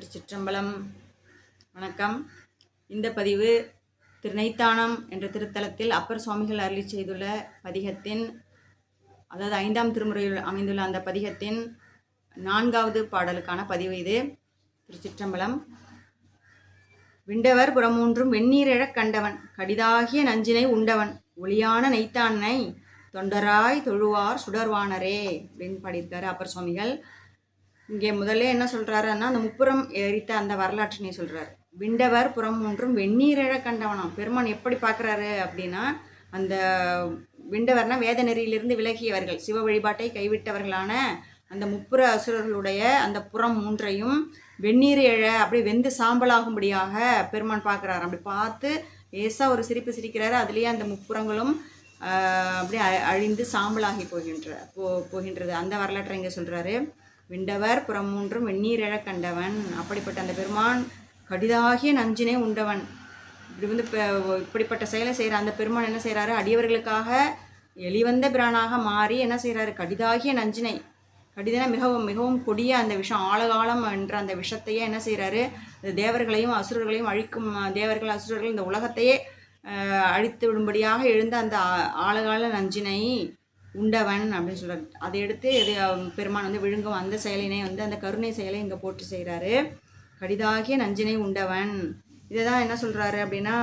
திருச்சிற்றம்பலம். வணக்கம். இந்த பதிவு திருநைத்தானம் என்ற திருத்தலத்தில் அப்பர் சுவாமிகள் அருளி செய்துள்ள பதிகத்தின் அதாவது ஐந்தாம் திருமுறையில் அமைந்துள்ள அந்த பதிகத்தின் நான்காவது பாடலுக்கான பதிவு இது. திருச்சிற்றம்பலம். விண்டவர் புறமூன்றும் வெந்நீரிழக் கண்டவன் கடிதாகிய நஞ்சினை உண்டவன் ஒளியான நெய்த்தானை தொண்டராய் தொழுவார் சுடர்வானரே அப்படின்னு பாடியிருக்காரு அப்பர் சுவாமிகள். இங்கே முதல்ல என்ன சொல்கிறாருன்னா அந்த முப்புறம் எரித்த அந்த வரலாற்றினை சொல்கிறார் விண்டவர் புறம் மூன்றும் வெந்நீரிழ கண்டவனாம். பெருமான் எப்படி பார்க்குறாரு அப்படின்னா அந்த விண்டவர்னா வேத நெறியிலிருந்து விலகியவர்கள் சிவ வழிபாட்டை கைவிட்டவர்களான அந்த முப்புற அசுரர்களுடைய அந்த புறம் மூன்றையும் வெந்நீர் எழ அப்படியே வெந்து சாம்பலாகும்படியாக பெருமான் பார்க்குறாரு. அப்படி பார்த்து லேசாக ஒரு சிரிப்பு சிரிக்கிறாரு. அதுலேயே அந்த முப்புறங்களும் அப்படியே அழிந்து சாம்பலாகி போகின்ற போ போகின்றது. அந்த வரலாற்றை இங்கே சொல்கிறாரு விண்டவர் புறம் மூன்றும் கண்டவன். அப்படிப்பட்ட அந்த பெருமான் கடிதாகிய நஞ்சினை உண்டவன். இப்படி வந்து இப்போ இப்படிப்பட்ட செயலை செய்கிற அந்த பெருமான் என்ன செய்கிறாரு அடியவர்களுக்காக எளிவந்த பிரானாக மாறி என்ன செய்கிறாரு கடிதாகிய நஞ்சினை. கடிதன மிகவும் மிகவும் கொடிய அந்த விஷம் ஆழகாலம் என்ற அந்த விஷத்தையே என்ன செய்கிறாரு தேவர்களையும் அசுரர்களையும் அழிக்கும் தேவர்கள் அசுரர்கள் இந்த உலகத்தையே அழித்து விடும்படியாக எழுந்த அந்த ஆ- ஆழகால நஞ்சினை உண்டவன் அப்படின்னு சொல்கிறார் அதை எடுத்து இது பெருமான் வந்து விழுங்கும். அந்த செயலினை வந்து அந்த கருணை செயலை இங்கே போட்டு செய்கிறாரு கடிதாகிய நஞ்சினை உண்டவன். இதை தான் என்ன சொல்கிறாரு அப்படின்னா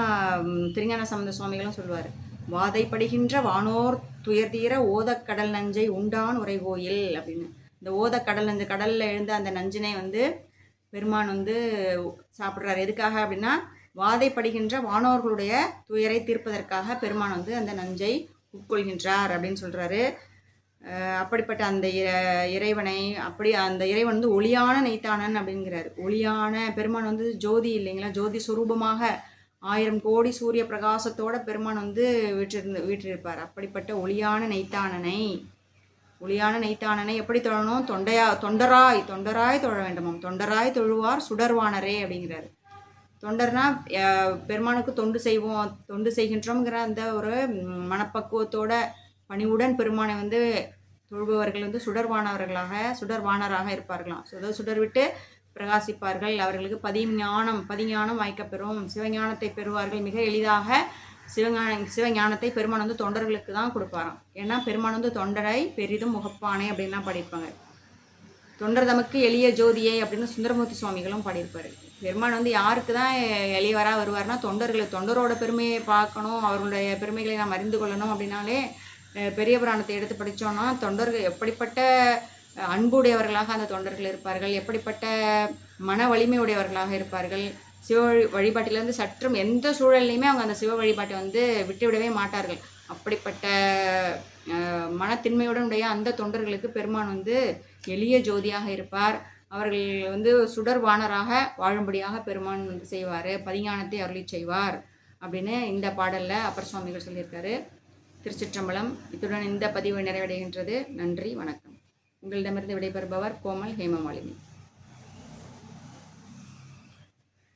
திருஞான சம்பந்த சுவாமிகளும் சொல்லுவார் வாதைப்படுகின்ற வானோர் துயர் தீர ஓதக்கடல் நஞ்சை உண்டான் உரைகோயில் அப்படின்னு. இந்த ஓதக்கடல் அந்த கடலில் எழுந்த அந்த நஞ்சினை வந்து பெருமான் வந்து சாப்பிட்றாரு. எதுக்காக அப்படின்னா வாதைப்படுகின்ற வானோர்களுடைய துயரை தீர்ப்பதற்காக பெருமான் வந்து அந்த நஞ்சை உட்கொள்கின்றார் அப்படின்னு சொல்கிறாரு அப்படிப்பட்ட அந்த இறைவனை அப்படி அந்த இறைவன் வந்து ஒளியான நெய்த்தானன் அப்படிங்கிறார். ஒளியான பெருமான் வந்து ஜோதி இல்லைங்களா? ஜோதி சுரூபமாக ஆயிரம் கோடி சூரிய பிரகாசத்தோட பெருமான் வந்து வீற்றிருந்து வீற்றிருப்பார். அப்படிப்பட்ட ஒளியான நெய்த்தானனை ஒளியான நெய்த்தானனை எப்படி தொழணும்? தொண்டையா தொண்டராய் தொண்டராய் தொழ வேண்டுமாம். தொண்டராய் தொழுவார் சுடர்வானரே அப்படிங்கிறாரு. தொண்டர்னா பெருமானுக்கு தொண்டு செய்வோம் தொண்டு செய்கின்றோங்கிற அந்த ஒரு மனப்பக்குவத்தோட பணிவுடன் பெருமானை வந்து தொழுபவர்கள் வந்து சுடர்வானவர்களாக சுடர்வானராக இருப்பார்களாம். சுடர் சுடர் விட்டு பிரகாசிப்பார்கள். அவர்களுக்கு பதிஞானம் பதிஞானம் வாய்க்கப்பெறும். சிவஞானத்தை பெறுவார்கள். மிக எளிதாக சிவஞான சிவஞானத்தை பெருமான் வந்து தொண்டர்களுக்கு தான் கொடுப்பாராம். ஏன்னா பெருமான் வந்து தொண்டரை பெரிதும் முகப்பானை அப்படின்லாம் படிப்பாங்க. தொண்டர் தமக்கு எளிய ஜோதியை அப்படின்னு சுந்தரமூர்த்தி சுவாமிகளும் பாடியிருப்பார். பெருமான் வந்து யாருக்கு தான் எளியவராக வருவார்னா தொண்டர்களை தொண்டரோட பெருமையை பார்க்கணும் அவர்களுடைய பெருமைகளை நாம் அறிந்து கொள்ளணும் அப்படின்னாலே பெரிய புராணத்தை எடுத்து படித்தோன்னா தொண்டர்கள் எப்படிப்பட்ட அன்புடையவர்களாக அந்த தொண்டர்கள் இருப்பார்கள் எப்படிப்பட்ட மன வலிமை உடையவர்களாக இருப்பார்கள் சிவ வழி- சற்றும் எந்த சூழல்லையுமே அவங்க அந்த சிவ வழிபாட்டை வந்து விட்டுவிடவே மாட்டார்கள். அப்படிப்பட்ட மனத்தின்மையுடன் உடைய அந்த தொண்டர்களுக்கு பெருமான் வந்து எளிய ஜோதியாக இருப்பார். அவர்கள் வந்து சுடர்வாணராக வாழும்படியாக பெருமான் வந்து செய்வார். பதிஞானத்தை அருளி செய்வார் அப்படின்னு இந்த பாடலில் அப்பர் சுவாமிகள் சொல்லியிருக்காரு. திருச்சிற்றம்பலம். இத்துடன் இந்த பதிவு நிறைவடைகின்றது. நன்றி வணக்கம். உங்களிடமிருந்து விடைபெறுபவர் கோமல் ஹேமமாலினி.